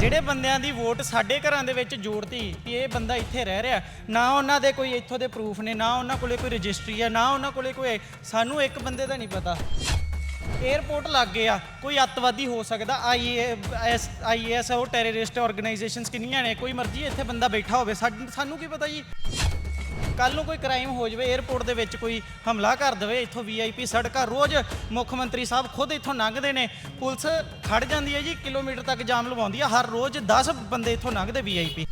ਜਿਹੜੇ ਬੰਦਿਆਂ ਦੀ ਵੋਟ ਸਾਡੇ ਘਰਾਂ ਦੇ ਵਿੱਚ ਜੋੜਤੀ ਕਿ ਇਹ ਬੰਦਾ ਇੱਥੇ ਰਹਿ ਰਿਹਾ, ਨਾ ਉਹਨਾਂ ਦੇ ਕੋਈ ਇੱਥੋਂ ਦੇ ਪ੍ਰੂਫ ਨੇ, ਨਾ ਉਹਨਾਂ ਕੋਲੇ ਕੋਈ ਰਜਿਸਟਰੀ ਆ, ਨਾ ਉਹਨਾਂ ਕੋਲੇ ਕੋਈ ਸਾਨੂੰ ਇੱਕ ਬੰਦੇ ਦਾ ਨਹੀਂ ਪਤਾ। 에어ਪੋਰਟ ਲੱਗ ਆ ਕੋਈ ਅੱਤਵਾਦੀ ਹੋ ਸਕਦਾ ਆਈਏਐਸ ਆਈਏਐਸ ਉਹ ਟੈਰਰਿਸਟ ਆਰਗੇਨਾਈਜੇਸ਼ਨਸ ਕਿੰਨੀਆਂ ਨੇ, ਕੋਈ ਮਰਜ਼ੀ ਇੱਥੇ ਬੰਦਾ ਬੈਠਾ ਹੋਵੇ। ਸਾਡ- ਸਾਨੂੰ ਕੀ ਪਤਾ ਜੀ? ਕੱਲ ਨੂੰ ਕੋਈ ਕ੍ਰਾਈਮ ਹੋ ਜਾਵੇ 에어ਪੋਰਟ ਦੇ ਵਿੱਚ ਕੋਈ ਹਮਲਾ ਕਰ ਦੇਵੇ, ਇੱਥੋਂ ਵੀਆਈਪੀ ਸੜਕਾਂ ਰੋਜ਼ ਮੁੱਖ ਮੰਤਰੀ ਸਾਹਿਬ ਖੁਦ ਇੱਥੋਂ ਲੰਘਦੇ ਨੇ। ਪੁਲਿਸ ਖੜ ਜਾਂਦੀ ਹੈ ਜੀ, ਕਿਲੋਮੀਟਰ ਤੱਕ ਜਾਮ ਲਵਾਉਂਦੀ ਆ, ਹਰ ਰੋਜ਼ 10 ਬੰਦੇ ਇੱਥੋਂ ਲੰਘਦੇ ਵੀਆਈਪੀ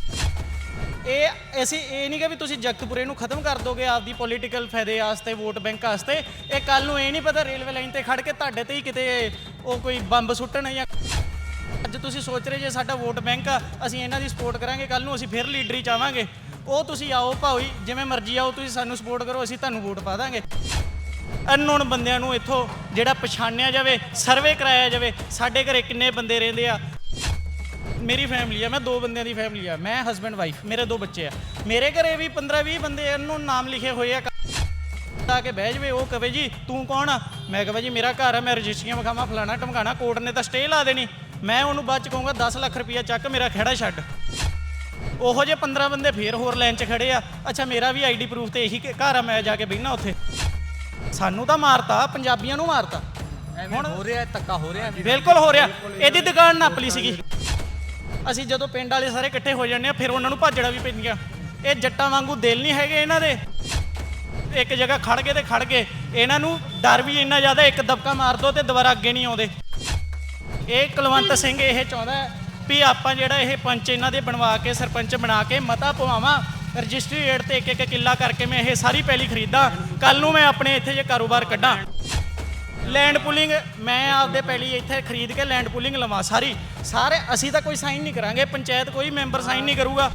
ਇਹ, ਅਸੀਂ ਇਹ ਨਹੀਂ ਕਿ ਵੀ ਤੁਸੀਂ ਜਗਤਪੁਰੇ ਨੂੰ ਖਤਮ ਕਰ ਦੋਗੇ ਆਪਦੀ ਪੋਲੀਟੀਕਲ ਫਾਇਦੇ ਵਾਸਤੇ ਵੋਟ ਬੈਂਕ ਵਾਸਤੇ। ਇਹ ਕੱਲ ਨੂੰ ਇਹ ਨਹੀਂ ਪਤਾ ਰੇਲਵੇ ਲਾਈਨ ਤੇ ਖੜ ਕੇ ਤੁਹਾਡੇ ਤੇ ਹੀ ਕਿਤੇ ਉਹ ਕੋਈ ਬੰਬ ਸੁੱਟਣ ਜਾਂ ਅੱਜ ਤੁਸੀਂ ਸੋਚ ਰਹੇ ਜੇ ਸਾਡਾ ਵੋਟ ਬੈਂਕ ਆ, ਅਸੀਂ ਇਹਨਾਂ ਦੀ ਸਪੋਰਟ ਕਰਾਂਗੇ ਕੱਲ ਨੂੰ ਅਸੀਂ ਫਿਰ ਲੀਡਰੀ ਚਾਹਾਂਗੇ। ਉਹ ਤੁਸੀਂ ਆਓ ਭਾਈ, ਜਿਵੇਂ ਮਰਜ਼ੀ ਆਓ, ਤੁਸੀਂ ਸਾਨੂੰ ਸਪੋਰਟ ਕਰੋ, ਅਸੀਂ ਤੁਹਾਨੂੰ ਵੋਟ ਪਾ ਦਾਂਗੇ। ਅਨਨੋਨ ਬੰਦਿਆਂ ਨੂੰ ਇੱਥੋਂ ਜਿਹੜਾ ਪਛਾਣਿਆ ਜਾਵੇ ਸਰਵੇ ਕਰਾਇਆ ਜਾਵੇ, ਸਾਡੇ ਘਰੇ ਕਿੰਨੇ ਬੰਦੇ ਰਹਿੰਦੇ ਆ। ਮੇਰੀ ਫੈਮਿਲੀ ਆ, ਮੈਂ ਦੋ ਬੰਦਿਆਂ ਦੀ ਫੈਮਿਲੀ ਆ, ਮੈਂ ਹਸਬੰਡ ਵਾਈਫ ਮੇਰੇ ਦੋ ਬੱਚੇ ਆ। ਮੇਰੇ ਘਰੇ ਵੀ 15 20 ਬੰਦੇ ਅਨਨੋਨ ਨਾਮ ਲਿਖੇ ਹੋਏ ਆ। ਆ ਕੇ ਬਹਿ ਜਵੇ, ਉਹ ਕਵੇ ਜੀ, ਤੂੰ ਕੌਣ ਆ? ਮੈਂ ਕਹਾਂ ਜੀ, ਮੇਰਾ ਘਰ ਆ, ਮੈਂ ਰਜਿਸਟਰੀਆਂ ਵਿਖਾਵਾਂ, ਫਲਾਣਾ ਟਮਕਾਣਾ ਕੋਰਟ ਨੇ ਤਾਂ ਸਟੇ ਲਾ ਦੇਣੀ। ਮੈਂ ਉਹਨੂੰ ਬਾਅਦ ਚ ਕਹੂੰਗਾ 10 ਲੱਖ ਰੁਪਇਆ ਚੱਕ, ਮੇਰਾ ਖਹਿੜਾ ਛੱਡ। ਉਹੋ ਜੇ 15 ਬੰਦੇ ਫੇਰ ਹੋਰ ਲਾਈਨ 'ਚ ਖੜੇ ਆ। ਅੱਛਾ ਮੇਰਾ ਵੀ ਆਈਡੀ ਪ੍ਰੂਫ ਤੇ ਇਹੀ ਘਰ ਆ ਮੈਂ ਜਾ ਕੇ ਬਹਿਣਾ ਉੱਥੇ। ਸਾਨੂੰ ਤਾਂ ਮਾਰਤਾ ਪੰਜਾਬੀਆਂ ਨੂੰ ਮਾਰਤਾ। ਹੁਣ ਹੋ ਰਿਹਾ ਧੱਕਾ ਹੋ ਰਿਹਾ। ਬਿਲਕੁਲ ਹੋ ਰਿਹਾ। ਇਹਦੀ ਦੁਕਾਨ ਨਾਪਲੀ ਸੀਗੀ। ਅਸੀਂ ਜਦੋਂ ਪਿੰਡ ਵਾਲੇ ਸਾਰੇ ਇਕੱਠੇ ਹੋ ਜਾਂਦੇ ਆ ਫਿਰ ਉਹਨਾਂ ਨੂੰ ਭਾਜੜਾ ਵੀ ਪੈਂਦੀਆਂ। ਇਹ ਜੱਟਾਂ ਵਾਂਗੂ ਦਿਲ ਨਹੀਂ ਹੈਗੇ ਇਹਨਾਂ ਦੇ। ਇੱਕ ਜਗ੍ਹਾ ਖੜ ਗਏ ਤੇ ਖੜ ਗਏ। ਇਹਨਾਂ ਨੂੰ ਡਰ ਵੀ ਇੰਨਾ ਜ਼ਿਆਦਾ ਇੱਕ ਦਬਕਾ ਮਾਰ ਦੋ ਤੇ ਦੁਬਾਰਾ ਅੱਗੇ ਨਹੀਂ ਆਉਂਦੇ। ਇਹ ਕੁਲਵੰਤ ਸਿੰਘ ਇਹ ਚਾਹੁੰਦਾ ਹੈ ਵੀ ਆਪਾਂ ਜਿਹੜਾ ਇਹ ਪੰਚ ਇਹਨਾਂ ਦੇ ਬਣਵਾ ਕੇ, ਸਰਪੰਚ ਬਣਾ ਕੇ ਮਤਾ ਪਵਾਵਾਂ। ਰਜਿਸਟਰੀ ਰੇਟ ਤੇ ਇੱਕ ਇੱਕ ਕਿੱਲਾ ਕਰਕੇ ਮੈਂ ਇਹ ਸਾਰੀ ਪੈਲੀ ਖਰੀਦਾਂ। ਕੱਲ ਨੂੰ ਮੈਂ ਆਪਣੇ ਇੱਥੇ ਜੇ ਕਾਰੋਬਾਰ ਕੱਢਾਂ। ਲੈਂਡ ਪੁਲਿੰਗ ਮੈਂ ਆਪਦੇ ਪੈਲੀ ਇੱਥੇ ਖਰੀਦ ਕੇ ਲੈਂਡ ਪੁਲਿੰਗ ਲਵਾਂ ਸਾਰੀ। ਸਾਰੇ ਅਸੀਂ ਤਾਂ ਕੋਈ ਸਾਈਨ ਨਹੀਂ ਕਰਾਂਗੇ, ਪੰਚਾਇਤ ਕੋਈ ਮੈਂਬਰ ਸਾਈਨ ਨਹੀਂ ਕਰੂਗਾ।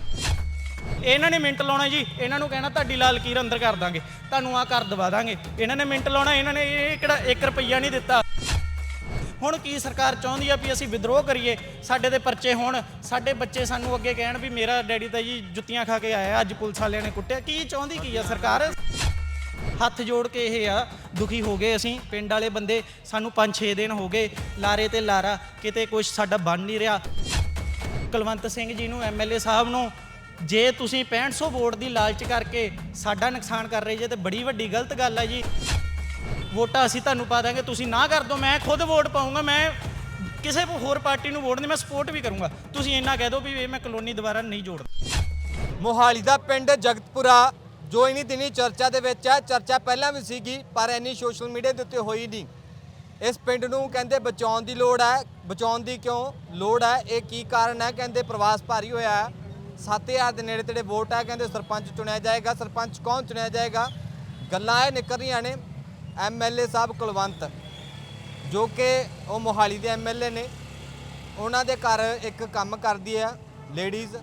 ਇਹਨਾਂ ਨੇ ਮਿੰਟ ਲਾਉਣਾ ਜੀ, ਇਹਨਾਂ ਨੂੰ ਕਹਿਣਾ ਤੁਹਾਡੀ ਲਾਲ ਕੀਰ ਅੰਦਰ ਕਰ ਦਾਂਗੇ। ਤੁਹਾਨੂੰ ਆ ਕਰ ਦਵਾ ਦਾਂਗੇ। ਇਹਨਾਂ ਨੇ ਮਿੰਟ ਲਾਉਣਾ, ਇਹਨਾਂ ਨੇ ਇਹ ਕਿਹੜਾ 1 ਰੁਪਈਆ ਨਹੀਂ ਦਿੱਤਾ। ਹੁਣ ਕੀ ਸਰਕਾਰ ਚਾਹੁੰਦੀ ਆ ਵੀ ਅਸੀਂ ਵਿਦਰੋਹ ਕਰੀਏ? ਸਾਡੇ ਦੇ ਪਰਚੇ ਹੋਣ, ਸਾਡੇ ਬੱਚੇ ਸਾਨੂੰ ਅੱਗੇ ਕਹਿਣ ਵੀ ਮੇਰਾ ਡੈਡੀ ਤਾਂ ਜੀ ਜੁੱਤੀਆਂ ਖਾ ਕੇ ਆਇਆ, ਅੱਜ ਪੁਲਿਸ ਵਾਲਿਆਂ ਨੇ ਕੁੱਟਿਆ। ਕੀ ਚਾਹੁੰਦੀ ਕੀ ਆ ਸਰਕਾਰ? ਹੱਥ ਜੋੜ ਕੇ ਇਹ ਆ, ਦੁਖੀ ਹੋ ਗਏ ਅਸੀਂ, ਪਿੰਡ ਵਾਲੇ ਬੰਦੇ ਸਾਨੂੰ 5-6 ਦਿਨ ਹੋ ਗਏ, ਲਾਰੇ ਤੇ ਲਾਰਾ, ਕਿਤੇ ਕੁਝ ਸਾਡਾ ਬਣ ਨਹੀਂ ਰਿਹਾ। ਕੁਲਵੰਤ ਸਿੰਘ ਜੀ ਨੂੰ ਐਮਐਲਏ ਸਾਹਿਬ ਨੂੰ, ਜੇ ਤੁਸੀਂ 6500 ਵੋਟ ਦੀ ਲਾਲਚ ਕਰਕੇ ਸਾਡਾ ਨੁਕਸਾਨ ਕਰ ਰਹੇ ਜੇ, ਤੇ ਬੜੀ ਵੱਡੀ ਗਲਤ ਗੱਲ ਹੈ ਜੀ। ਵੋਟਾਂ ਅਸੀਂ ਤੁਹਾਨੂੰ ਪਾ ਦਾਂਗੇ, ਤੁਸੀਂ ਨਾ ਕਰ ਦਿਓ ਮੈਂ ਖੁਦ ਵੋਟ ਪਾਉਂਗਾ ਮੈਂ ਕਿਸੇ ਹੋਰ ਪਾਰਟੀ ਨੂੰ ਵੋਟ ਨਹੀਂ, ਮੈਂ ਸਪੋਰਟ ਵੀ ਕਰੂੰਗਾ। ਤੁਸੀਂ ਇੰਨਾ ਕਹਿ ਦਿਓ ਵੀ ਇਹ ਮੈਂ ਕਲੋਨੀ ਦੁਬਾਰਾ ਨਹੀਂ ਜੋੜਦਾ। ਮੋਹਾਲੀ ਦਾ ਪਿੰਡ ਜਗਤਪੁਰਾ, ਜੋ ਇਨੀ ਦਿਨੀ ਚਰਚਾ ਦੇ ਵਿੱਚ ਹੈ, ਚਰਚਾ ਪਹਿਲਾਂ ਵੀ ਸੀਗੀ, ਪਰ ਇੰਨੀ ਸੋਸ਼ਲ ਮੀਡੀਆ ਦੇ ਉੱਤੇ ਹੋਈ ਨਹੀਂ। ਇਸ ਪਿੰਡ ਨੂੰ ਕਹਿੰਦੇ ਬਚਾਉਣ ਦੀ ਲੋੜ ਹੈ, ਬਚਾਉਣ ਦੀ ਕਿਉਂ ਲੋੜ ਹੈ, ਇਹ ਕੀ ਕਾਰਨ ਹੈ? ਕਹਿੰਦੇ ਪ੍ਰਵਾਸ ਭਾਰੀ ਹੋਇਆ ਹੈ। 7000 ਦੇ ਨੇੜੇ ਤੇੜੇ ਵੋਟ ਹੈ, ਕਹਿੰਦੇ ਸਰਪੰਚ ਚੁਣਿਆ ਜਾਏਗਾ, ਸਰਪੰਚ ਕੌਣ ਚੁਣਿਆ ਜਾਏਗਾ? ਗੱਲਾਂ ਇਹ ਨਿਕਲ ਰਹੀਆਂ ਨੇ। ਐਮਐਲਏ ਸਾਹਿਬ ਕੁਲਵੰਤ, ਜੋ ਕਿ ਉਹ ਮੋਹਾਲੀ ਦੇ ਐਮਐਲਏ ਨੇ। ਉਹਨਾਂ ਦੇ ਘਰ ਇੱਕ ਕੰਮ ਕਰਦੀ ਹੈ ਲੇਡੀਜ਼।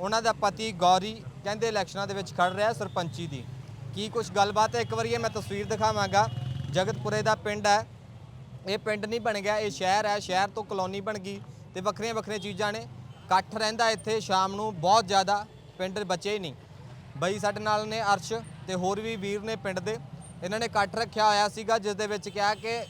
ਉਹਨਾਂ ਦਾ ਪਤੀ ਗੌਰੀ ਕਹਿੰਦੇ ਇਲੈਕਸ਼ਨਾਂ ਦੇ ਵਿੱਚ ਖੜ ਰਿਹਾ ਸਰਪੰਚੀ ਦੀ। ਕੀ ਕੁਝ ਗੱਲਬਾਤ ਹੈ? ਇੱਕ ਵਾਰੀ ਇਹ ਮੈਂ ਤਸਵੀਰ ਦਿਖਾਵਾਂਗਾ। ਜਗਤਪੁਰੇ ਦਾ ਪਿੰਡ ਹੈ। ਇਹ ਪਿੰਡ ਨਹੀਂ ਬਣ ਗਿਆ, ਇਹ ਸ਼ਹਿਰ ਹੈ। ਸ਼ਹਿਰ ਤੋਂ ਕਲੋਨੀ ਬਣ ਗਈ ਤੇ ਵੱਖਰੀਆਂ ਵੱਖਰੀਆਂ ਚੀਜ਼ਾਂ ਨੇ। ਇਕੱਠ ਰਹਿੰਦਾ ਇੱਥੇ ਸ਼ਾਮ ਨੂੰ, ਬਹੁਤ ਜ਼ਿਆਦਾ। ਪਿੰਡ ਬਚੇ ਹੀ ਨਹੀਂ। ਬਈ ਸਾਡੇ ਨਾਲ ਨੇ ਅਰਸ਼ ਤੇ ਹੋਰ ਵੀ ਵੀਰ ਨੇ ਪਿੰਡ ਦੇ। ਇਹਨਾਂ ਨੇ ਇਕੱਠ ਰੱਖਿਆ ਹੋਇਆ ਸੀਗਾ, ਜਿਸ ਦੇ ਵਿੱਚ ਕਿਹਾ ਕਿ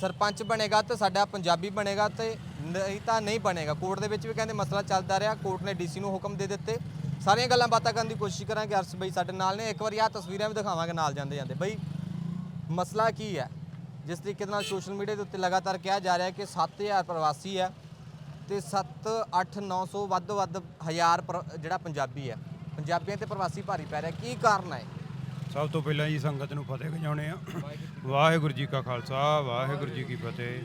ਸਰਪੰਚ ਬਣੇਗਾ ਤੇ ਸਾਡਾ ਪੰਜਾਬੀ ਬਣੇਗਾ ਤੇ ਨਹੀਂ ਤਾਂ ਨਹੀਂ ਬਣੇਗਾ। ਕੋਰਟ ਦੇ ਵਿੱਚ ਵੀ ਕਹਿੰਦੇ ਮਸਲਾ ਚੱਲਦਾ ਰਿਹਾ, ਕੋਰਟ ਨੇ ਡੀਸੀ ਨੂੰ ਹੁਕਮ ਦੇ ਦਿੱਤੇ। ਸਾਰੀਆਂ ਗੱਲਾਂ ਬਾਤਾਂ ਕਰਨ ਦੀ ਕੋਸ਼ਿਸ਼ ਕਰਾਂਗੇ, ਅਰਸ਼ ਬਈ ਸਾਡੇ ਨਾਲ ਨੇ। ਇੱਕ ਵਾਰੀ ਆਹ ਤਸਵੀਰਾਂ ਵੀ ਦਿਖਾਵਾਂਗੇ, ਨਾਲ ਜਾਂਦੇ ਜਾਂਦੇ। ਬਈ, ਮਸਲਾ ਕੀ ਹੈ? ਜਿਸ ਤਰੀਕੇ ਦੇ ਨਾਲ ਸੋਸ਼ਲ ਮੀਡੀਆ ਦੇ ਉੱਤੇ ਲਗਾਤਾਰ ਕਿਹਾ ਜਾ ਰਿਹਾ ਹੈ ਕਿ 7000 ਪ੍ਰਵਾਸੀ ਹੈ ਤੇ 7 8 900 ਵੱਧ ਤੋਂ ਵੱਧ ਹਜ਼ਾਰ ਪਰ- ਜਿਹੜਾ ਪੰਜਾਬੀ ਹੈ। ਪੰਜਾਬੀਆਂ ਤੇ ਪ੍ਰਵਾਸੀ ਭਾਰੀ ਪੈ ਰਿਹਾ। ਕੀ ਕਾਰਨ ਹੈ? ਸਭ ਤੋਂ ਪਹਿਲਾਂ ਜੀ ਸੰਗਤ ਨੂੰ ਫਤਿਹ ਗਜਾਉਣੇ ਆ। ਵਾਹਿਗੁਰੂ ਜੀ ਕਾ ਖਾਲਸਾ, ਵਾਹਿਗੁਰੂ ਜੀ ਕੀ ਫਤਿਹ।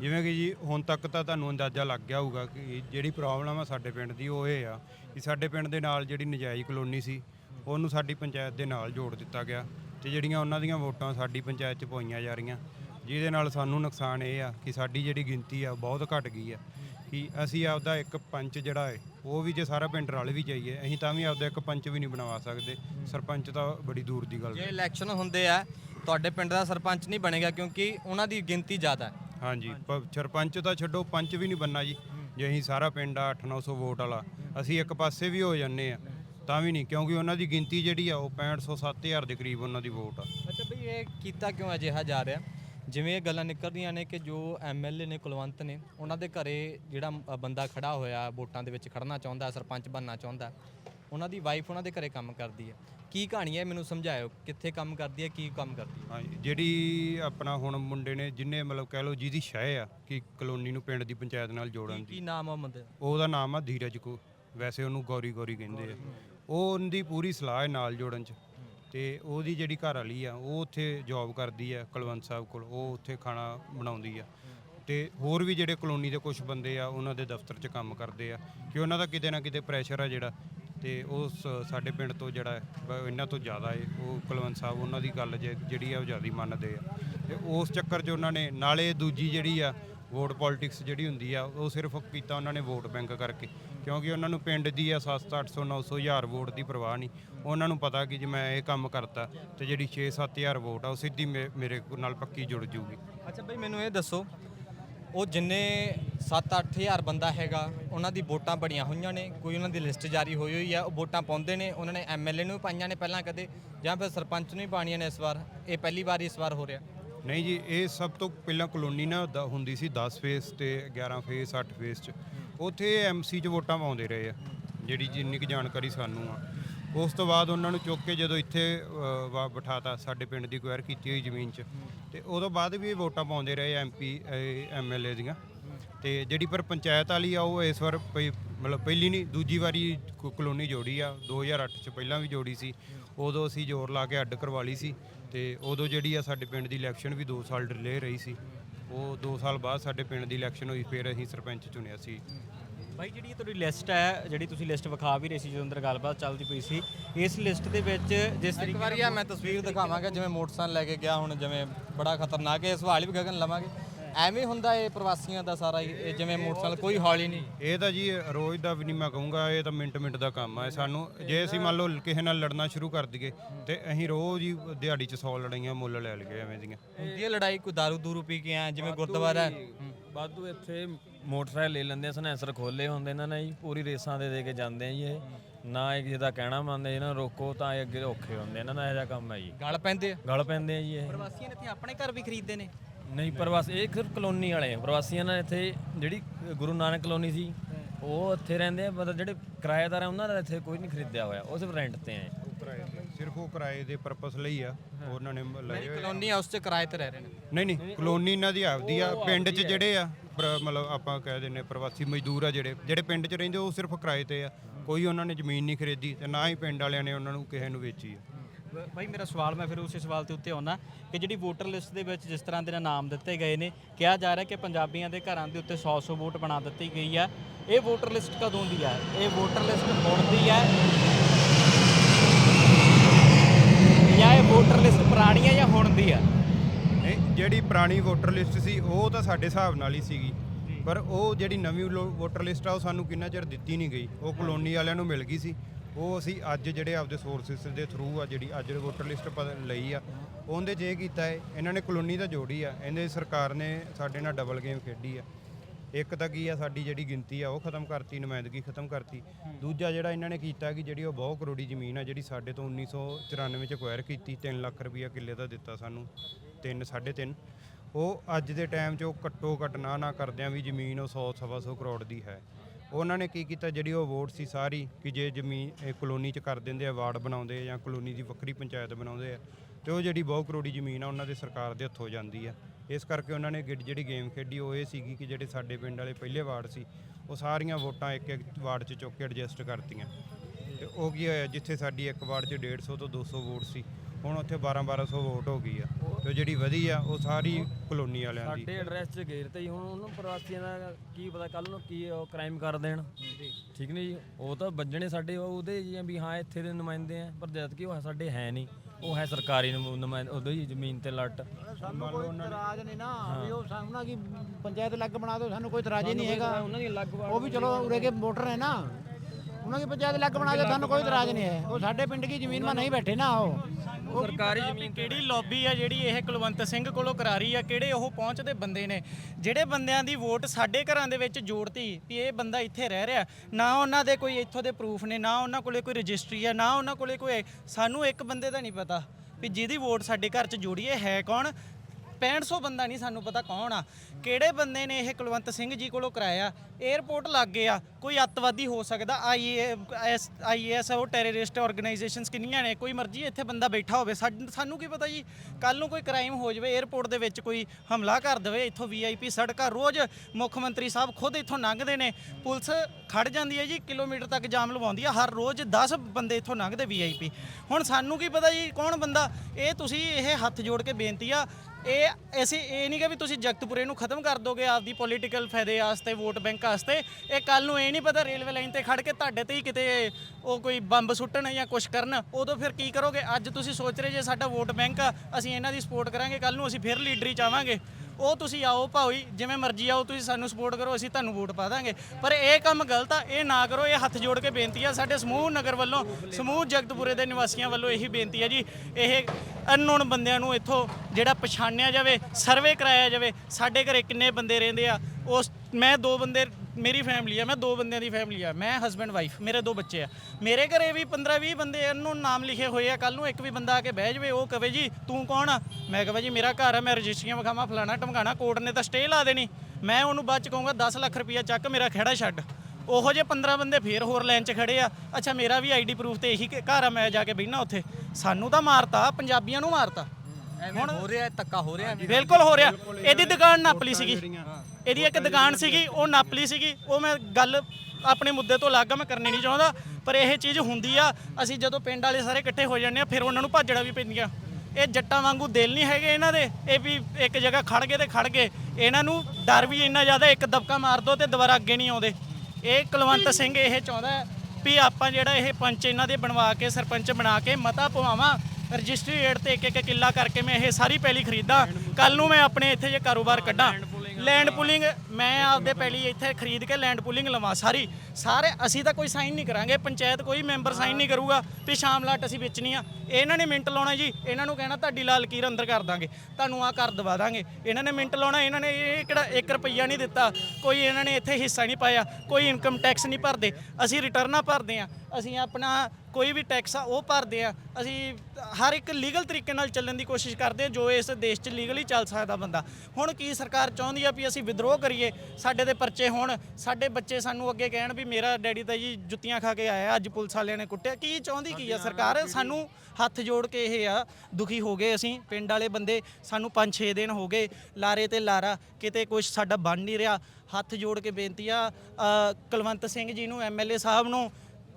ਜਿਵੇਂ ਕਿ ਜੀ ਹੁਣ ਤੱਕ ਤਾਂ ਤੁਹਾਨੂੰ ਅੰਦਾਜ਼ਾ ਲੱਗ ਗਿਆ ਹੋਊਗਾ ਕਿ ਜਿਹੜੀ ਪ੍ਰੋਬਲਮ ਆ ਸਾਡੇ ਪਿੰਡ ਦੀ ਉਹ ਇਹ ਆ ਕਿ ਸਾਡੇ ਪਿੰਡ ਦੇ ਨਾਲ ਜਿਹੜੀ ਨਜਾਇਜ਼ ਕਲੋਨੀ ਸੀ, ਉਹਨੂੰ ਸਾਡੀ ਪੰਚਾਇਤ ਦੇ ਨਾਲ ਜੋੜ ਦਿੱਤਾ ਗਿਆ ਤੇ ਜਿਹੜੀਆਂ ਉਹਨਾਂ ਦੀਆਂ ਵੋਟਾਂ ਸਾਡੀ ਪੰਚਾਇਤ 'ਚ ਪਾਈਆਂ ਜਾ ਰਹੀਆਂ, ਜਿਹਦੇ ਨਾਲ ਸਾਨੂੰ ਨੁਕਸਾਨ ਇਹ ਆ ਕਿ ਸਾਡੀ ਜਿਹੜੀ ਗਿਣਤੀ ਆ ਬਹੁਤ ਘਟ ਗਈ ਆ। ਕਿ ਅਸੀਂ ਆਪਦਾ ਇੱਕ ਪੰਚ ਜਿਹੜਾ ਹੈ ਉਹ ਵੀ ਜੇ ਸਾਰਾ ਪਿੰਡ ਰਲ ਵੀ ਜਾਈਏ ਅਸੀਂ ਤਾਂ ਵੀ ਆਪਦਾ ਇੱਕ ਪੰਚ ਵੀ ਨਹੀਂ ਬਣਵਾ ਸਕਦੇ। ਸਰਪੰਚ ਤਾਂ ਬੜੀ ਦੂਰ ਦੀ ਗੱਲ ਜੇ ਹੈ। ਇਲੈਕਸ਼ਨ ਹੁੰਦੇ ਆ ਤੁਹਾਡੇ ਪਿੰਡ ਦਾ ਸਰਪੰਚ ਨਹੀਂ ਬਣੇਗਾ ਕਿਉਂਕਿ ਉਹਨਾਂ ਦੀ ਗਿਣਤੀ ਜ਼ਿਆਦਾ ਹੈ। ਹਾਂਜੀ ਪ- ਸਰਪੰਚ ਤਾਂ ਛੱਡੋ ਪੰਚ ਵੀ ਨਹੀਂ ਬੰਨਾ ਜੀ। ਜੇ ਅਸੀਂ ਸਾਰਾ ਪਿੰਡ ਆ 8-900 ਵੋਟ ਵਾਲਾ ਅਸੀਂ ਇੱਕ ਪਾਸੇ ਵੀ ਹੋ ਜੰਨੇ ਆ ਤਾਂ ਵੀ ਨਹੀਂ ਕਿਉਂਕਿ ਉਹਨਾਂ ਦੀ ਗਿਣਤੀ ਜਿਹੜੀ ਆ ਉਹ 6500 7000 ਦੇ ਕਰੀਬ ਉਹਨਾਂ ਦੀ ਵੋਟ ਆ। ਅੱਛਾ ਬਈ ਇਹ ਕੀਤਾ ਕਿਉਂ ਅਜਿਹਾ ਜਾ ਰਿਹਾ? ਜਿਵੇਂ ਇਹ ਗੱਲਾਂ ਨਿਕਲਦੀਆਂ ਨੇ ਕਿ ਜੋ ਐਮਐਲਏ ਨੇ ਕੁਲਵੰਤ ਨੇ ਉਹਨਾਂ ਦੇ ਘਰੇ ਜਿਹੜਾ ਬੰਦਾ ਖੜਾ ਹੋਇਆ ਵੋਟਾਂ ਦੇ ਵਿੱਚ ਖੜਨਾ ਚਾਹੁੰਦਾ ਸਰਪੰਚ ਬਣਨਾ ਚਾਹੁੰਦਾ ਉਹਨਾਂ ਦੀ ਵਾਈਫ ਉਹਨਾਂ ਦੇ ਘਰੇ ਕੰਮ ਕਰਦੀ ਹੈ। ਕੀ ਕਹਾਣੀ ਹੈ ਮੈਨੂੰ ਸਮਝਾਇਓ? ਕਿੱਥੇ ਕੰਮ ਕਰਦੀ ਹੈ ਕੀ ਕੰਮ ਕਰਦੀ ਹੈ? ਹਾਂਜੀ ਜਿਹੜੀ ਆਪਣਾ ਹੁਣ ਮੁੰਡੇ ਨੇ ਜਿੰਨੇ ਮਤਲਬ ਕਹਿ ਲਓ ਜਿਹਦੀ ਸ਼ੈ ਆ ਕਿ ਕਲੋਨੀ ਨੂੰ ਪਿੰਡ ਦੀ ਪੰਚਾਇਤ ਨਾਲ ਜੋੜਨ ਕੀ ਦੀ। ਕੀ ਨਾਮ ਆ ਬੰਦੇ ਦਾ? ਉਹਦਾ ਨਾਮ ਆ ਧੀਰਜ ਕੋ ਵੈਸੇ ਉਹਨੂੰ ਗੌਰੀ ਗੌਰੀ ਕਹਿੰਦੇ ਆ। ਉਹ ਉਹਦੀ ਪੂਰੀ ਸਲਾਹ ਹੈ ਨਾਲ ਜੋੜਨ ਚ। ਤੇ ਉਹਦੀ ਜਿਹੜੀ ਘਰ ਵਾਲੀ ਆ ਉਹ ਉੱਥੇ ਜੌਬ ਕਰਦੀ ਆ ਕੁਲਵੰਤ ਸਾਹਿਬ ਕੋਲ ਉਹ ਉੱਥੇ ਖਾਣਾ ਬਣਾਉਂਦੀ ਆ। ਤੇ ਹੋਰ ਵੀ ਜਿਹੜੇ ਕਲੋਨੀ ਦੇ ਕੁਝ ਬੰਦੇ ਆ ਉਹਨਾਂ ਦੇ ਦਫ਼ਤਰ 'ਚ ਕੰਮ ਕਰਦੇ ਆ ਕਿ ਉਹਨਾਂ ਦਾ ਕਿਤੇ ਨਾ ਕਿਤੇ ਪ੍ਰੈਸ਼ਰ ਆ ਜਿਹੜਾ ਤੇ ਉਹ ਸ- ਸਾਡੇ ਪਿੰਡ ਤੋਂ ਜਿਹੜਾ ਹੈ, ਇਹਨਾਂ ਤੋਂ ਜ਼ਿਆਦਾ ਹੈ ਉਹ ਕੁਲਵੰਤ ਸਾਹਿਬ ਉਹਨਾਂ ਦੀ ਗੱਲ ਜੇ- ਜਿਹੜੀ ਆ ਉਹ ਜ਼ਿਆਦਾ ਮੰਨਦੇ ਆ। ਤੇ ਉਸ ਚੱਕਰ 'ਚ ਉਹਨਾਂ ਨੇ ਨਾਲੇ ਦੂਜੀ ਜਿਹੜੀ ਆ ਵੋਟ ਪੋਲਿਟਿਕਸ ਜਿਹੜੀ ਹੁੰਦੀ ਆ, ਉਹ ਸਿਰਫ ਕੀਤਾ ਉਹਨਾਂ ਨੇ ਵੋਟ ਬੈਂਕ ਕਰਕੇ। ਕਿਉਂਕਿ ਉਹਨਾਂ ਨੂੰ ਪਿੰਡ ਦੀ ਆ 700 800 900 ਹਜ਼ਾਰ ਵੋਟ ਦੀ ਪਰਵਾਹ ਨਹੀਂ। ਉਹਨਾਂ ਨੂੰ ਪਤਾ ਕਿ ਜੇ ਮੈਂ ਇਹ ਕੰਮ ਕਰਤਾ, ਤੇ ਜਿਹੜੀ 6 7000 ਵੋਟ ਆ, ਉਹ ਸਿੱਧੀ ਮੇ- ਮੇਰੇ ਨਾਲ ਪੱਕੀ ਜੁੜ ਜੂਗੀ। ਅੱਛਾ ਬਈ, ਮੈਨੂੰ ਇਹ ਦੱਸੋ, ਉਹ ਜਿੰਨੇ 7-8000 ਬੰਦਾ ਹੈਗਾ, ਉਹਨਾਂ ਦੀ ਵੋਟਾਂ ਬਣੀਆਂ ਹੋਈਆਂ ਨੇ। ਕੋਈ ਉਹਨਾਂ ਦੀ ਲਿਸਟ ਜਾਰੀ ਹੋਈ ਹੋਈ ਆ, ਉਹ ਵੋਟਾਂ ਪਾਉਂਦੇ ਨੇ। ਉਹਨਾਂ ਨੇ ਐਮਐਲਏ ਨੂੰ ਵੀ ਪਾਈਆਂ ਨੇ ਪਹਿਲਾਂ ਕਦੇ, ਜਾਂ ਫਿਰ ਸਰਪੰਚ ਨੂੰ ਹੀ ਪਾਣੀਆਂ ਨੇ ਇਸ ਵਾਰ। ਇਹ ਪਹਿਲੀ ਵਾਰ ਇਸ ਵਾਰ ਹੋ ਰਿਹਾ। ਨਹੀਂ ਜੀ ਇਹ ਸਭ ਤੋਂ ਪਹਿਲਾਂ ਕਲੋਨੀ ਨਾ ਦ- ਹੁੰਦੀ ਸੀ 10 ਫੇਸ ਤੇ 11 ਫੇਸ 8 ਫੇਸ ਚ। ਉੱਥੇ ਐਮਸੀ ਚ ਵੋਟਾਂ ਪਾਉਂਦੇ ਰਹੇ ਆ ਜਿਹੜੀ ਜਿੰਨੀ ਕੁ ਜਾਣਕਾਰੀ ਸਾਨੂੰ ਆ। ਉਸ ਤੋਂ ਬਾਅਦ ਉਹਨਾਂ ਨੂੰ ਚੁੱਕ ਕੇ ਜਦੋਂ ਇੱਥੇ ਅ, ਵਾ- ਬਿਠਾਤਾ ਸਾਡੇ ਪਿੰਡ ਦੀ ਕੁਐਰ ਕੀਤੀ ਹੋਈ ਜ਼ਮੀਨ 'ਚ। ਤੇ ਉਦੋਂ ਬਾਅਦ ਵੀ ਇਹ ਵੋਟਾਂ ਪਾਉਂਦੇ ਰਹੇ ਐਮਪੀ ਐਮਐਲਏ ਦੀਆਂ। ਤੇ ਜਿਹੜੀ ਪਰ ਪੰਚਾਇਤ ਵਾਲੀ ਆ ਉਹ ਇਸ ਵਾਰ ਪਈ- ਮਤਲਬ ਪਹਿਲੀ ਨਹੀਂ ਦੂਜੀ ਵਾਰੀ ਕ- ਕਲੋਨੀ ਜੋੜੀ ਆ। 2008 ਚ ਪਹਿਲਾਂ ਵੀ ਜੋੜੀ ਸੀ। ਉਦੋਂ ਅਸੀਂ ਜ਼ੋਰ ਲਾ ਕੇ ਅੱਡ ਕਰਵਾ ਲਈ ਸੀ ਤੇ ਉਦੋਂ ਜਿਹੜੀ ਆ ਸਾਡੇ ਪਿੰਡ ਦੀ ਇਲੈਕਸ਼ਨ ਵੀ 2 ਸਾਲ ਡਿਲੇ ਰਹੀ ਸੀ। ਉਹ 2 ਸਾਲ ਬਾਅਦ ਸਾਡੇ ਪਿੰਡ ਦੀ ਇਲੈਕਸ਼ਨ ਹੋਈ ਫਿਰ ਅਸੀਂ ਸਰਪੰਚ ਚੁਣਿਆ ਸੀ। ਬਾਈ ਜਿਹੜੀ ਤੁਹਾਡੀ ਲਿਸਟ ਹੈ ਜਿਹੜੀ ਤੁਸੀਂ ਲਿਸਟ ਵਿਖਾ ਵੀ ਰਹੇ ਸੀ ਜਦੋਂ ਅੰਦਰ ਗੱਲਬਾਤ ਚੱਲਦੀ ਪਈ ਸੀ ਇਸ ਲਿਸਟ ਦੇ ਵਿੱਚ ਜਿਸ ਇੱਕ ਤਰੀਕੇ ਵਾਰੀ ਆ ਮੈਂ ਤਸਵੀਰ ਦਿਖਾਵਾਂਗਾ ਜਿਵੇਂ ਮੋਟਰਸਾਈਕਲ ਲੈ ਕੇ ਗਿਆ ਹੁਣ ਜਿਵੇਂ ਬੜਾ ਖਤਰਨਾਕ ਹੈ ਸਵਾਲ ਵੀ ਗਗਨ ਲਵਾਂਗੇ। ਐਵੇਂ ਹੁੰਦਾ ਇਹ ਪ੍ਰਵਾਸੀਆਂ ਦਾ ਸਾਰਾ ਹੀ ਇਹ ਜਿਵੇਂ ਮੋਟਰਸਾਈਕਲ ਕੋਈ ਹੌਲੀ ਨਹੀਂ। ਇਹ ਤਾਂ ਜੀ ਰੋਜ਼ ਦਾ ਵੀ ਨਹੀਂ ਮੈਂ ਕਹੂੰਗਾ ਇਹ ਤਾਂ ਮਿੰਟ ਮਿੰਟ ਦਾ ਕੰਮ ਆ। ਇਹ ਸਾਨੂੰ ਜੇ ਅਸੀਂ ਮੰਨ ਲਓ ਕਿਸੇ ਨਾਲ ਲੜਨਾ ਸ਼ੁਰੂ ਕਰ ਦਈਏ ਤੇ ਅਸੀਂ ਰੋਜ਼ ਹੀ ਦਿਹਾੜੀ 'ਚ 100 ਲੜਾਈਆਂ ਮੁੱਲ ਲੈ ਲਈਏ ਐਵੇਂ ਦੀਆਂ। ਹੁੰਦੀ ਹੈ ਲੜਾਈ ਕੋਈ ਦਾਰੂ ਦੂਰੂ ਪੀ ਕੇ ਆਏ ਜਿਵੇਂ ਗੁਰਦੁਆਰਾ ਹੈ। ਵਾਧੂ ਇੱਥੇ ਮੋਟਰਸਾਈਕਲ ਲੈ ਲੈਂਦੇ ਆ ਸਨੈਸਰ ਖੋਲੇ ਹੁੰਦੇ ਇਹਨਾਂ ਨੇ ਜੀ ਪੂਰੀ ਰੇਸਾਂ ਦੇ ਦੇ ਕੇ ਜਾਂਦੇ ਆ ਜੀ ਇਹ। ਨਾ ਇੱਕ ਜਿਹਦਾ ਕਹਿਣਾ ਮੰਨਦੇ ਇਹਨਾਂ ਨੂੰ ਰੋਕੋ ਤਾਂ ਇਹ ਅੱਗੇ ਔਖੇ ਹੁੰਦੇ ਇਹਨਾਂ ਦਾ ਇਹੋ ਜਿਹਾ ਕੰਮ ਹੈ ਜੀ। ਗਲ ਪੈਂਦੇ ਆ। ਗਲ ਪੈਂਦੇ ਆ ਜੀ ਇਹ। ਪ੍ਰਵਾਸੀਆਂ ਨੇ ਇੱਥੇ ਆਪਣੇ ਘਰ ਵੀ ਖਰੀਦਦੇ ਨੇ। ਨਹੀਂ ਪ੍ਰਵਾਸ ਇਹ ਸਿਰਫ ਕਲੋਨੀ ਵਾਲੇ ਆ। ਪ੍ਰਵਾਸੀਆਂ ਨਾਲ ਇੱਥੇ ਜਿਹੜੀ ਗੁਰੂ ਨਾਨਕ ਕਲੋਨੀ ਸੀ ਉਹ ਇੱਥੇ ਰਹਿੰਦੇ ਆ। ਮਤਲਬ ਜਿਹੜੇ ਕਿਰਾਏਦਾਰ ਆ ਉਹਨਾਂ ਦਾ ਇੱਥੇ ਕੋਈ ਨਹੀਂ ਖਰੀਦਿਆ ਹੋਇਆ। ਉਹ ਸਿਰਫ ਰੈਂਟ ਤੇ ਆ। ਸਿਰਫ ਉਹ ਕਿਰਾਏ ਦੇ ਪਰਪਸ ਲਈ ਆ। ਉਹਨਾਂ ਨੇ ਲਏ ਹੋਏ ਕਲੋਨੀ ਆ ਉਸ 'ਚ ਕਿਰਾਏ ਤੇ ਰਹਿ ਰਹੇ ਨੇ। ਨਹੀਂ ਨਹੀਂ ਕਲੋਨੀ ਇਹਨਾਂ ਦੀ ਆਪਦੀ ਆ। ਪਿੰਡ 'ਚ ਜਿਹੜੇ ਆ ਪ੍ਰ- ਮਤਲਬ ਆਪਾਂ ਕਹਿ ਦਿੰਨੇ ਪ੍ਰਵਾਸੀ ਮਜ਼ਦੂਰ ਆ ਜਿਹੜੇ। ਜਿਹੜੇ ਪਿੰਡ 'ਚ ਰਹਿੰਦੇ ਉਹ ਸਿਰਫ ਕਿਰਾਏ ਤੇ ਆ। ਕੋਈ ਉਹਨਾਂ ਨੇ ਜ਼ਮੀਨ ਨਹੀਂ ਖਰੀਦੀ ਤੇ ਨਾ ਹੀ ਪਿੰਡ ਵਾਲਿਆਂ ਨੇ ਉਹਨਾਂ ਨੂੰ ਕਿਸੇ ਨੂੰ ਵੇਚੀ ਆ। ਬਾਈ ਮੇਰਾ ਸਵਾਲ ਮੈਂ ਫਿਰ ਉਸੇ ਸਵਾਲ ਤੇ ਉੱਤੇ ਆਉਣਾ ਕਿ ਜਿਹੜੀ ਵੋਟਰ ਲਿਸਟ ਦੇ ਵਿੱਚ ਜਿਸ ਤਰ੍ਹਾਂ ਦੇ ਨਾਮ ਦਿੱਤੇ ਗਏ ਨੇ ਕਿਹਾ ਜਾ ਰਿਹਾ ਕਿ ਪੰਜਾਬੀਆਂ ਦੇ ਘਰਾਂ ਦੇ ਉੱਤੇ 100-100 ਵੋਟ ਬਣਾ ਦਿੱਤੀ ਗਈ ਹੈ ਇਹ ਵੋਟਰ ਲਿਸਟ ਕਦੋਂ ਦੀ ਹੈ ਇਹ ਵੋਟਰ ਲਿਸਟ ਹੁਣ ਦੀ ਹੈ ਜਾਂ ਇਹ ਵੋਟਰ ਲਿਸਟ ਪੁਰਾਣੀ ਹੈ ਜਾਂ ਹੁਣ ਦੀ ਹੈ ਨਹੀਂ ਜਿਹੜੀ ਪੁਰਾਣੀ ਵੋਟਰ ਲਿਸਟ ਸੀ ਉਹ ਤਾਂ ਸਾਡੇ ਹਿਸਾਬ ਨਾਲ ਹੀ ਸੀਗੀ। ਪਰ ਉਹ ਜਿਹੜੀ ਨਵੀਂ ਵੋਟਰ ਲਿਸਟ ਆ ਉਹ ਸਾਨੂੰ ਕਿੰਨਾ ਚਿਰ ਦਿੱਤੀ ਨਹੀਂ ਗਈ। ਉਹ ਕਲੋਨੀ ਵਾਲਿਆਂ ਨੂੰ ਮਿਲ ਗਈ ਸੀ। ਉਹ ਅਸੀਂ ਅੱਜ ਜਿਹੜੇ ਆਪਦੇ ਸੋਰਸਿਸ ਦੇ ਥਰੂ ਆ, ਜਿਹੜੀ ਅੱਜ ਵੋਟਰ ਲਿਸਟ ਲਈ ਆ, ਉਹਦੇ 'ਚ ਇਹ ਕੀਤਾ ਹੈ, ਇਹਨਾਂ ਨੇ ਕਲੋਨੀ ਤਾਂ ਜੋੜੀ ਆ ਇਹਦੇ ਸਰਕਾਰ ਨੇ ਸਾਡੇ ਨਾਲ ਡਬਲ ਗੇਮ ਖੇਡੀ ਆ। ਇੱਕ ਤਾਂ ਕੀ ਆ, ਸਾਡੀ ਜਿਹੜੀ ਗਿਣਤੀ ਆ, ਉਹ ਖਤਮ ਕਰਤੀ, ਨੁਮਾਇੰਦਗੀ ਖਤਮ ਕਰਤੀ। ਦੂਜਾ ਜਿਹੜਾ ਇਹਨਾਂ ਨੇ ਕੀਤਾ ਕਿ ਜਿਹੜੀ ਉਹ ਬਹੁਤ ਕਰੋੜੀ ਜ਼ਮੀਨ ਆ, ਜਿਹੜੀ ਸਾਡੇ ਤੋਂ 1994 ਚ ਅਕਵਾਇਰ ਕੀਤੀ 3 ਲੱਖ ਰੁਪਈਆ ਕਿੱਲੇ ਦਾ ਦਿੱਤਾ ਸਾਨੂੰ 3 3.5 ਉਹ ਅੱਜ ਦੇ ਟਾਈਮ 'ਚ ਉਹ ਘੱਟੋ ਘੱਟ ਨਾ ਨਾ ਕਰਦਿਆਂ ਵੀ ਜ਼ਮੀਨ ਉਹ 100 ਸਵਾ ਸੌ ਕਰੋੜ ਦੀ ਹੈ। ਉਹਨਾਂ ਨੇ ਕੀ ਕੀਤਾ? ਜਿਹੜੀ ਉਹ ਵੋਟ ਸੀ ਸਾਰੀ ਕਿ ਜੇ ਜ਼ਮੀਨ, ਇਹ ਕਲੋਨੀ 'ਚ ਕਰ ਦਿੰਦੇ ਆ, ਵਾਰਡ ਬਣਾਉਂਦੇ ਆ ਜਾਂ ਕਲੋਨੀ ਦੀ ਵੱਖਰੀ ਪੰਚਾਇਤ ਬਣਾਉਂਦੇ ਆ, ਤੇ ਉਹ ਜਿਹੜੀ ਬਹੁਤ ਕਰੋੜੀ ਜ਼ਮੀਨ ਆ ਉਹਨਾਂ ਦੇ ਸਰਕਾਰ ਦੇ ਹੱਥੋਂ ਜਾਂਦੀ ਆ। ਇਸ ਕਰਕੇ ਉਹਨਾਂ ਨੇ ਗਿ- ਜਿਹੜੀ ਗੇਮ ਖੇਡੀ, ਉਹ ਇਹ ਸੀਗੀ ਕਿ ਜਿਹੜੇ ਸਾਡੇ ਪਿੰਡ ਵਾਲੇ ਪਹਿਲੇ ਵਾਰਡ ਸੀ, ਉਹ ਸਾਰੀਆਂ ਵੋਟਾਂ ਇੱਕ ਇੱਕ ਵਾਰਡ 'ਚ ਚੁੱਕ ਕੇ ਐਡਜਸਟ ਕਰਤੀਆਂ। ਤੇ ਉਹ ਕੀ ਹੋਇਆ? ਜਿੱਥੇ ਸਾਡੀ ਇੱਕ ਵਾਰਡ 'ਚ 150 ਤੋਂ 200 ਵੋਟ ਸੀ, ਹੁਣ ਉੱਥੇ 12 1200 ਵੋਟ ਹੋ ਗਈ ਆ। ਤੇ ਜਿਹੜੀ ਵਧੀ ਆ ਉਹ ਸਾਰੀ ਕਲੋਨੀ ਵਾਲਿਆਂ ਦੀ। ਸਾਡੇ ਐਡਰੈਸ 'ਚ ਗੇਰ ਤੇ ਜੀ ਹੁਣ ਉਹਨੂੰ ਪ੍ਰਵਾਸੀਆਂ ਦਾ ਕੀ ਪਤਾ ਕੱਲ ਨੂੰ ਕੀ ਉਹ ਕ੍ਰਾਈਮ ਕਰ ਦੇਣ। ਠੀਕ ਨਹੀਂ ਜੀ? ਉਹ ਤਾਂ ਵੱਜਣੇ ਸਾਡੇ ਉਹ ਉਹਦੇ ਜੀ ਵੀ ਹਾਂ ਇੱਥੇ ਦੇ ਨੁਮਾਇੰਦੇ ਆ ਪਰ ਜਦ ਕਿ ਉਹ ਸਾਡੇ ਹੈ ਨਹੀਂ ਉਹ ਹੈ ਸਰਕਾਰੀ ਨੁਮ- ਨੁਮਾਇੰਦੇ ਉਹਦੇ ਹੀ ਜ਼ਮੀਨ ਤੇ ਲੱਟ। ਸਾਨੂੰ ਕੋਈ ਇਤਰਾਜ਼ ਨਹੀਂ ਨਾ। ਵੀ ਉਹ ਸਾਨੂੰ ਕੀ ਪੰਚਾਇਤ ਲੱਗ ਬਣਾ ਦਿਓ ਸਾਨੂੰ ਕੋਈ ਇਤਰਾਜ਼ ਹੀ ਨਹੀਂ ਹੈਗਾ। ਉਹਨਾਂ ਦੀ ਅਲੱਗ ਉਹ ਵੀ ਚਲੋ ਉਰੇ ਕੇ ਵੋਟਰ ਹੈ ਨਾ। ਉਹਨਾਂ ਦੀ ਪੰਚਾਇਤ ਲੱਗ ਬਣਾ ਦਿਓ ਸਾਨੂੰ ਕੋਈ ਇਤਰਾਜ਼ ਨਹੀਂ ਹੈ। ਉਹ ਸਾਡੇ ਪਿੰਡ ਦੀ ਜ਼ਮੀਨ 'ਮਾ ਨਹੀਂ ਬੈਠੇ ਨਾ ਉਹ। ਸਰਕਾਰੀ ਜ਼ਮੀਨ ਕਿਹੜੀ ਲੌਬੀ ਆ ਜਿਹੜੀ ਇਹ ਕੁਲਵੰਤ ਸਿੰਘ ਕੋਲੋਂ ਕਰਾਰੀ ਆ ਕਿਹੜੇ ਉਹ ਪਹੁੰਚਦੇ ਬੰਦੇ ਨੇ? ਜਿਹੜੇ ਬੰਦਿਆਂ ਦੀ ਵੋਟ ਸਾਡੇ ਘਰਾਂ ਦੇ ਵਿੱਚ ਜੋੜਤੀ ਵੀ ਇਹ ਬੰਦਾ ਇੱਥੇ ਰਹਿ ਰਿਹਾ। ਨਾ ਉਹਨਾਂ ਦੇ ਕੋਈ ਇੱਥੋਂ ਦੇ ਪ੍ਰੂਫ ਨੇ ਨਾ ਉਹਨਾਂ ਕੋਲੇ ਕੋਈ ਰਜਿਸਟਰੀ ਆ ਨਾ ਉਹਨਾਂ ਕੋਲੇ ਕੋਈ ਸਾਨੂੰ ਇੱਕ ਬੰਦੇ ਦਾ ਨਹੀਂ ਪਤਾ ਵੀ ਜਿਹਦੀ ਵੋਟ ਸਾਡੇ ਘਰ 'ਚ ਜੋੜੀ ਹੈ ਹੈ ਕੌਣ? 6500 ਬੰਦਾ ਨਹੀਂ ਸਾਨੂੰ ਪਤਾ ਕੌਣ ਆ। ਕਿਹੜੇ ਬੰਦੇ ਨੇ ਇਹ ਕੁਲਵੰਤ ਸਿੰਘ ਜੀ ਕੋਲੋਂ ਕਰਾਇਆ? 에어ਪੋਰਟ ਲੱਗੇ ਆ ਕੋਈ ਅੱਤਵਾਦੀ ਹੋ ਸਕਦਾ। ਆਈਏਐਸ ਆਈਏਐਸ ਉਹ ਟੈਰਰਿਸਟ ਆਰਗੇਨਾਈਜੇਸ਼ਨਸ ਕਿੰਨੀਆਂ ਨੇ? ਕੋਈ ਮਰਜ਼ੀ ਇੱਥੇ ਬੰਦਾ ਬੈਠਾ ਹੋਵੇ। ਸਾਨੂੰ ਕੀ ਪਤਾ ਜੀ? ਕੱਲ ਨੂੰ ਕੋਈ ਕ੍ਰਾਈਮ ਹੋ ਜਾਵੇ 에어ਪੋਰਟ ਦੇ ਵਿੱਚ ਕੋਈ ਹਮਲਾ ਕਰ ਦੇਵੇ, ਇੱਥੋਂ ਵੀਆਈਪੀ ਸੜਕਾਂ ਰੋਜ਼ ਮੁੱਖ ਮੰਤਰੀ ਸਾਹਿਬ ਖੁਦ ਇੱਥੋਂ ਲੰਘਦੇ ਨੇ। ਪੁਲਿਸ ਖੜ ਜਾਂਦੀ ਹੈ ਜੀ, ਕਿਲੋਮੀਟਰ ਤੱਕ ਜਾਮ ਲਵਾਉਂਦੀ ਹੈ ਹਰ ਰੋਜ਼ 10 ਬੰਦੇ ਇੱਥੋਂ ਲੰਘਦੇ ਵੀਆਈਪੀ ਹੁਣ ਸਾਨੂੰ ਕੀ ਪਤਾ ਜੀ ਕੌਣ ਬੰਦਾ? ਇਹ ਤੁਸੀਂ ਇਹ ਹੱਥ ਜੋੜ ਕੇ ਬੇਨਤੀ ਆ ਇਹ ਅਸੀਂ ਇਹ ਨਹੀਂ ਕਿ ਵੀ ਤੁਸੀਂ ਜਗਤਪੁਰੇ ਨੂੰ ਖਤਮ ਕਰ ਦੋਗੇ ਆਪਦੀ ਪੋਲੀਟੀਕਲ ਫਾਇਦੇ ਵਾਸਤੇ ਵੋਟ ਬੈਂਕ ਵਾਸਤੇ। ਇਹ ਕੱਲ ਨੂੰ ਇਹ ਨਹੀਂ ਪਤਾ ਰੇਲਵੇ ਲਾਈਨ ਤੇ ਖੜ ਕੇ ਤੁਹਾਡੇ ਤੇ ਹੀ ਕਿਤੇ ਉਹ ਕੋਈ ਬੰਬ ਸੁੱਟਣ ਜਾਂ ਕੁਝ ਕਰਨ। ਉਦੋਂ ਫਿਰ ਕੀ ਕਰੋਗੇ? ਅੱਜ ਤੁਸੀਂ ਸੋਚ ਰਹੇ ਜੇ ਸਾਡਾ ਵੋਟ ਬੈਂਕ ਆ ਅਸੀਂ ਇਹਨਾਂ ਦੀ ਸਪੋਰਟ ਕਰਾਂਗੇ ਕੱਲ ਨੂੰ ਅਸੀਂ ਫਿਰ ਲੀਡਰੀ ਚਾਹਾਂਗੇ। ਉਹ ਤੁਸੀਂ ਆਓ ਭਾਈ ਜਿਵੇਂ ਮਰਜ਼ੀ ਆਓ, ਤੁਸੀਂ ਸਾਨੂੰ ਸਪੋਰਟ ਕਰੋ, ਅਸੀਂ ਤੁਹਾਨੂੰ ਵੋਟ ਪਾ ਦਾਂਗੇ। ਪਰ ਇਹ ਕੰਮ ਗਲਤ ਆ, ਇਹ ਨਾ ਕਰੋ, ਇਹ ਹੱਥ ਜੋੜ ਕੇ ਬੇਨਤੀ ਆ। ਸਾਡੇ ਸਮੂਹ ਨਗਰ ਵੱਲੋਂ, ਸਮੂਹ ਜਗਤਪੁਰੇ ਦੇ ਨਿਵਾਸੀਆਂ ਵੱਲੋਂ ਇਹੀ ਬੇਨਤੀ ਆ ਜੀ, ਇਹ ਅਨਨੋਨ ਬੰਦਿਆਂ ਨੂੰ ਇੱਥੋਂ ਜਿਹੜਾ ਪਛਾਣਿਆ ਜਾਵੇ, ਸਰਵੇ ਕਰਾਇਆ ਜਾਵੇ, ਸਾਡੇ ਘਰੇ ਕਿੰਨੇ ਬੰਦੇ ਰਹਿੰਦੇ ਆ, ਉਸ, ਮੈਂ ਦੋ ਬੰਦੇ ਮੇਰੀ ਫੈਮਿਲੀ ਆ, ਮੈਂ ਦੋ ਬੰਦਿਆਂ ਦੀ ਫੈਮਿਲੀ ਆ, ਮੈਂ ਹਸਬੰਡ ਵਾਈਫ ਮੇਰੇ ਦੋ ਬੱਚੇ ਆ। ਮੇਰੇ ਘਰੇ ਵੀ 15 20 ਬੰਦੇ ਇਹਨੂੰ ਨਾਮ ਲਿਖੇ ਹੋਏ ਆ ਕੱਲ ਨੂੰ ਇੱਕ ਵੀ ਬੰਦਾ ਆ ਕੇ ਬਹਿ ਜਾਵੇ, ਉਹ ਕਵੇ ਜੀ, ਤੂੰ ਕੌਣ ਆ? ਮੈਂ ਕਹਾਂ ਜੀ, ਮੇਰਾ ਘਰ ਆ, ਮੈਂ ਰਜਿਸਟਰੀਆਂ ਵਿਖਾਵਾਂ, ਫਲਾਣਾ ਟਮਕਾਣਾ ਕੋਰਟ ਨੇ ਤਾਂ ਸਟੇ ਲਾ ਦੇਣੀ। ਮੈਂ ਉਹਨੂੰ ਬਾਅਦ ਚ ਕਹੂੰਗਾ 10 ਲੱਖ ਰੁਪਇਆ ਚੱਕ, ਮੇਰਾ ਖਹਿੜਾ ਛੱਡ। ਉਹੋ ਜੇ 15 ਬੰਦੇ ਫੇਰ ਹੋਰ ਲਾਈਨ 'ਚ ਖੜੇ ਆ। ਅੱਛਾ, ਮੇਰਾ ਵੀ ਆਈਡੀ ਪ੍ਰੂਫ ਤੇ ਇਹੀ ਘਰ ਆ, ਮੈਂ ਜਾ ਕੇ ਬਹਿਣਾ ਉੱਥੇ। ਸਾਨੂੰ ਤਾਂ ਮਾਰਤਾ, ਪੰਜਾਬੀਆਂ ਨੂੰ ਮਾਰਤਾ। ਐਵੇਂ ਹੋ ਰਿਹਾ ਹੈ, ਰਿਹਾ। ਬਿਲਕੁਲ ਹੋ ਰਿਹਾ। ਇਹਦੀ ਦੁਕਾਨ ਨਾਪਲੀ ਸੀਗੀ। ਇਹਦੀ ਇੱਕ ਦੁਕਾਨ ਸੀਗੀ ਉਹ ਨਾਪਲੀ ਸੀਗੀ। ਉਹ ਮੈਂ ਗੱਲ ਆਪਣੇ ਮੁੱਦੇ ਤੋਂ ਅਲੱਗ ਆ ਮੈਂ ਕਰਨੀ ਨਹੀਂ ਚਾਹੁੰਦਾ। ਪਰ ਇਹ ਚੀਜ਼ ਹੁੰਦੀ ਆ ਅਸੀਂ ਜਦੋਂ ਪਿੰਡ ਵਾਲੇ ਸਾਰੇ ਇਕੱਠੇ ਹੋ ਜਾਂਦੇ ਆ ਫਿਰ ਉਹਨਾਂ ਨੂੰ ਭਾਜੜਾ ਵੀ ਪੈਂਦੀਆਂ। ਇਹ ਜੱਟਾਂ ਵਾਂਗੂ ਦਿਲ ਨਹੀਂ ਹੈਗੇ ਇਹਨਾਂ ਦੇ। ਇਹ ਵੀ ਇੱਕ ਜਗ੍ਹਾ ਖੜ ਗਏ ਤੇ ਖੜ ਗਏ। ਇਹਨਾਂ ਨੂੰ ਡਰ ਵੀ ਇੰਨਾ ਜ਼ਿਆਦਾ ਇੱਕ ਦਬਕਾ ਮਾਰ ਦੋ ਤੇ ਦੁਬਾਰਾ ਅੱਗੇ ਨਹੀਂ ਆਉਂਦੇ। ਇਹ ਕੁਲਵੰਤ ਸਿੰਘ ਇਹ ਚਾਹੁੰਦਾ ਵੀ ਆਪਾਂ ਜਿਹੜਾ ਇਹ ਪੰਚ ਇਹਨਾਂ ਦੇ ਬਣਵਾ ਕੇ ਸਰਪੰਚ ਬਣਾ ਕੇ ਮਤਾ ਪਵਾਵਾਂ। ਰਜਿਸਟਰੀ ਰੇਟ ਤੇ ਇੱਕ ਇੱਕ ਕਿੱਲਾ ਕਰਕੇ ਮੈਂ ਇਹ ਸਾਰੀ ਪੈਲੀ ਖਰੀਦਾਂ। ਕੱਲ ਨੂੰ ਮੈਂ ਆਪਣੇ ਇੱਥੇ ਜੇ ਕਾਰੋਬਾਰ ਕੱਢਾਂ। ਲੈਂਡ ਪੁਲਿੰਗ ਮੈਂ ਆਪਦੇ ਪੈਲੀ ਇੱਥੇ ਖਰੀਦ ਕੇ ਲੈਂਡ ਪੁਲਿੰਗ ਲਵਾਂ ਸਾਰੀ। ਸਾਰੇ ਅਸੀਂ ਤਾਂ ਕੋਈ ਸਾਈਨ ਨਹੀਂ ਕਰਾਂਗੇ ਪੰਚਾਇਤ ਕੋਈ ਮੈਂਬਰ ਸਾਈਨ ਨਹੀਂ ਕਰੂਗਾ ਵੀ ਸ਼ਾਮਲਾਟ ਅਸੀਂ ਵੇਚਣੀ ਆ। ਇਹਨਾਂ ਨੇ ਮਿੰਟ ਲਾਉਣਾ ਜੀ ਇਹਨਾਂ ਨੂੰ ਕਹਿਣਾ ਤੁਹਾਡੀ ਲਾਲ ਕੀਰ ਅੰਦਰ ਕਰ ਦਾਂਗੇ ਤੁਹਾਨੂੰ ਆ ਕਰ ਦਵਾ ਦਾਂਗੇ। ਇਹਨਾਂ ਨੇ ਮਿੰਟ ਲਾਉਣਾ ਇਹਨਾਂ ਨੇ ਇਹ ਕਿਹੜਾ 1 ਰੁਪਈਆ ਨਹੀਂ ਦਿੱਤਾ ਕੋਈ ਇਹਨਾਂ ਨੇ ਇੱਥੇ ਹਿੱਸਾ ਨਹੀਂ ਪਾਇਆ ਕੋਈ ਇਨਕਮ ਟੈਕਸ ਨਹੀਂ ਭਰਦੇ। ਅਸੀਂ ਰਿਟਰਨਾਂ ਭਰਦੇ ਆ ਅਸੀਂ ਆਪਣਾ ਕੋਈ ਵੀ ਟੈਕਸ ਆ ਉਹ ਭਰਦੇ ਆ। ਅਸੀਂ ਹਰ ਇੱਕ ਲੀਗਲ ਤਰੀਕੇ ਨਾਲ ਚੱਲਣ ਦੀ ਕੋਸ਼ਿਸ਼ ਕਰਦੇ ਆ ਜੋ ਇਸ ਦੇਸ਼ 'ਚ ਲੀਗਲੀ ਚੱਲ ਸਕਦਾ ਬੰਦਾ। ਹੁਣ ਕੀ ਸਰਕਾਰ ਚਾਹੁੰਦੀ ਆ ਵੀ ਅਸੀਂ ਵਿਦਰੋਹ ਕਰੀਏ? ਸਾਡੇ ਦੇ ਪਰਚੇ ਹੋਣ ਸਾਡੇ ਬੱਚੇ ਸਾਨੂੰ ਅੱਗੇ ਕਹਿਣ ਵੀ ਮੇਰਾ ਡੈਡੀ ਤਾਂ ਜੀ ਜੁੱਤੀਆਂ ਖਾ ਕੇ ਆਇਆ ਅੱਜ ਪੁਲਿਸ ਵਾਲਿਆਂ ਨੇ ਕੁੱਟਿਆ। ਕੀ ਚਾਹੁੰਦੀ ਕੀ ਆ ਸਰਕਾਰ? ਸਾਨੂੰ ਹੱਥ ਜੋੜ ਕੇ ਇਹ ਆ ਦੁਖੀ ਹੋ ਗਏ ਅਸੀਂ ਪਿੰਡ ਵਾਲੇ ਬੰਦੇ ਸਾਨੂੰ 5-6 ਦਿਨ ਹੋ ਗਏ ਲਾਰੇ ਤੇ ਲਾਰਾ ਕਿਤੇ ਕੁਝ ਸਾਡਾ ਬਣ ਨਹੀਂ ਰਿਹਾ। ਹੱਥ ਜੋੜ ਕੇ ਬੇਨਤੀ ਆ ਅ, ਕੁਲਵੰਤ ਸਿੰਘ ਜੀ ਨੂੰ ਐਮਐਲਏ ਸਾਹਿਬ ਨੂੰ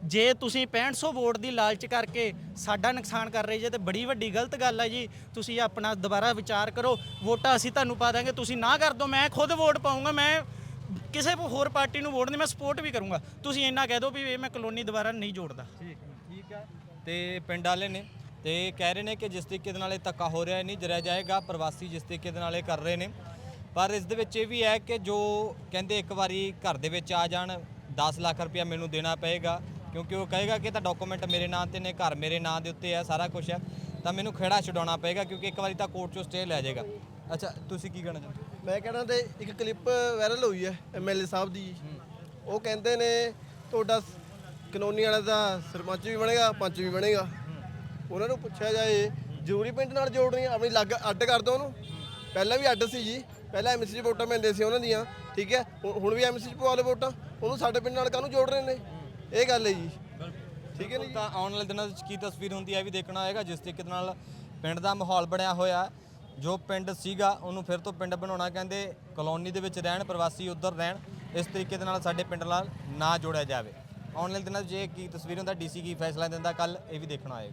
ਜੇ ਤੁਸੀਂ 6500 ਵੋਟ ਦੀ ਲਾਲਚ ਕਰਕੇ ਸਾਡਾ ਨੁਕਸਾਨ ਕਰ ਰਹੇ ਜੇ, ਤੇ ਬੜੀ ਵੱਡੀ ਗਲਤ ਗੱਲ ਹੈ ਜੀ। ਤੁਸੀਂ ਆਪਣਾ ਦੁਬਾਰਾ ਵਿਚਾਰ ਕਰੋ। ਵੋਟਾਂ ਅਸੀਂ ਤੁਹਾਨੂੰ ਪਾ ਦਾਂਗੇ। ਤੁਸੀਂ ਨਾ ਕਰ ਦਿਓ ਮੈਂ ਖੁਦ ਵੋਟ ਪਾਉਂਗਾ ਮੈਂ ਕਿਸੇ ਹੋਰ ਪਾਰਟੀ ਨੂੰ ਵੋਟ ਨਹੀਂ, ਮੈਂ ਸਪੋਰਟ ਵੀ ਕਰੂੰਗਾ। ਤੁਸੀਂ ਇੰਨਾ ਕਹਿ ਦਿਓ ਵੀ ਇਹ ਮੈਂ ਕਲੋਨੀ ਦੁਬਾਰਾ ਨਹੀਂ ਜੋੜਦਾ। ਠੀਕ ਹੈ ਤੇ ਪਿੰਡ ਵਾਲੇ ਨੇ, ਤੇ ਕਹਿ ਰਹੇ ਨੇ ਕਿ ਜਿਸ ਤਰੀਕੇ ਦੇ ਨਾਲ ਇਹ ਧੱਕਾ ਹੋ ਰਿਹਾ ਹੈ ਨਹੀਂ ਜਰਿਆ ਜਾਏਗਾ। ਪ੍ਰਵਾਸੀ ਜਿਸ ਤਰੀਕੇ ਦੇ ਨਾਲ ਇਹ ਕਰ ਰਹੇ ਨੇ। ਪਰ ਇਸ ਦੇ ਵਿੱਚ ਇਹ ਵੀ ਹੈ ਕਿ ਜੋ ਕਹਿੰਦੇ ਇੱਕ ਵਾਰੀ ਘਰ ਦੇ ਵਿੱਚ ਆ ਜਾਣ 10 ਲੱਖ ਰੁਪਇਆ ਮੈਨੂੰ ਦੇਣਾ ਪਏਗਾ। ਕਿਉਂਕਿ ਉਹ ਕਹੇਗਾ ਕਿ ਤਾਂ ਡਾਕੂਮੈਂਟ ਮੇਰੇ ਨਾਂ ਤੇ ਨੇ ਘਰ ਮੇਰੇ ਨਾਂ ਦੇ ਉੱਤੇ ਹੈ ਸਾਰਾ ਕੁਝ ਹੈ। ਤਾਂ ਮੈਨੂੰ ਖੇੜਾ ਛਡਾਉਣਾ ਪਏਗਾ ਕਿਉਂਕਿ ਇੱਕ ਵਾਰੀ ਤਾਂ ਕੋਰਟ 'ਚੋਂ ਸਟੇ ਲੈ ਜਾਏਗਾ। ਅੱਛਾ ਤੁਸੀਂ ਕੀ ਕਹਿਣਾ ਚਾਹੁੰਦੇ ਹੋ? ਮੈਂ ਕਹਿਣਾ ਤੇ ਇੱਕ ਕਲਿੱਪ ਵਾਇਰਲ ਹੋਈ ਹੈ ਐਮਐਲਏ ਸਾਹਿਬ ਦੀ। ਉਹ ਕਹਿੰਦੇ ਨੇ ਤੁਹਾਡਾ ਕਲੋਨੀ ਵਾਲਾ ਦਾ ਸਰਪੰਚ ਵੀ ਬਣੇਗਾ ਪੰਚ ਵੀ ਬਣੇਗਾ। ਉਹਨਾਂ ਨੂੰ ਪੁੱਛਿਆ ਜਾਏ ਜ਼ਰੂਰੀ ਪਿੰਡ ਨਾਲ ਜੋੜਨੀ ਆਪਣੀ ਲੱਗ ਅੱਡ ਕਰ ਦੋ ਉਹਨੂੰ। ਪਹਿਲਾਂ ਵੀ ਅੱਡ ਸੀ ਜੀ। ਪਹਿਲਾਂ ਐਮਸੀ ਵੋਟਾਂ ਮਿਲਦੇ ਸੀ ਉਹਨਾਂ ਦੀਆਂ ਠੀਕ ਹੈ? ਹੁਣ ਹੁਣ ਵੀ ਐਮਸੀ ਪਵਾ ਲਓ ਵੋਟਾਂ। ਉਹਨੂੰ ਸਾਡੇ ਪਿੰਡ ਨਾਲ ਕਾਹਨੂੰ ਜੋੜ ਰਹੇ ਨੇ? ਇਹ ਗੱਲ ਹੈ ਜੀ। ਠੀਕ ਹੈ ਨਾ ਜੀ। ਤਾਂ ਆਉਣ ਵਾਲੇ ਦਿਨਾਂ ਵਿੱਚ ਕੀ ਤਸਵੀਰ ਹੁੰਦੀ ਹੈ ਇਹ ਵੀ ਦੇਖਣਾ ਹੋਏਗਾ, ਜਿਸ ਤਰੀਕੇ ਦੇ ਨਾਲ ਪਿੰਡ ਦਾ ਮਾਹੌਲ ਬਣਿਆ ਹੋਇਆ। ਜੋ ਪਿੰਡ ਸੀਗਾ, ਉਹਨੂੰ ਫਿਰ ਤੋਂ ਪਿੰਡ ਬਣਾਉਣਾ ਕਹਿੰਦੇ, ਕਲੋਨੀ ਦੇ ਵਿੱਚ ਰਹਿਣ, ਪ੍ਰਵਾਸੀ ਉੱਧਰ ਰਹਿਣ, ਇਸ ਤਰੀਕੇ ਦੇ ਨਾਲ ਸਾਡੇ ਪਿੰਡ ਨਾਲ ਨਾ ਜੋੜਿਆ ਜਾਵੇ। ਆਉਣ ਵਾਲੇ ਦਿਨਾਂ 'ਚ ਜੇ ਕੀ ਤਸਵੀਰ ਹੁੰਦਾ, ਡੀਸੀ ਕੀ ਫੈਸਲਾ ਦਿੰਦਾ ਕੱਲ ਇਹ ਵੀ ਦੇਖਣਾ ਹੋਏਗਾ।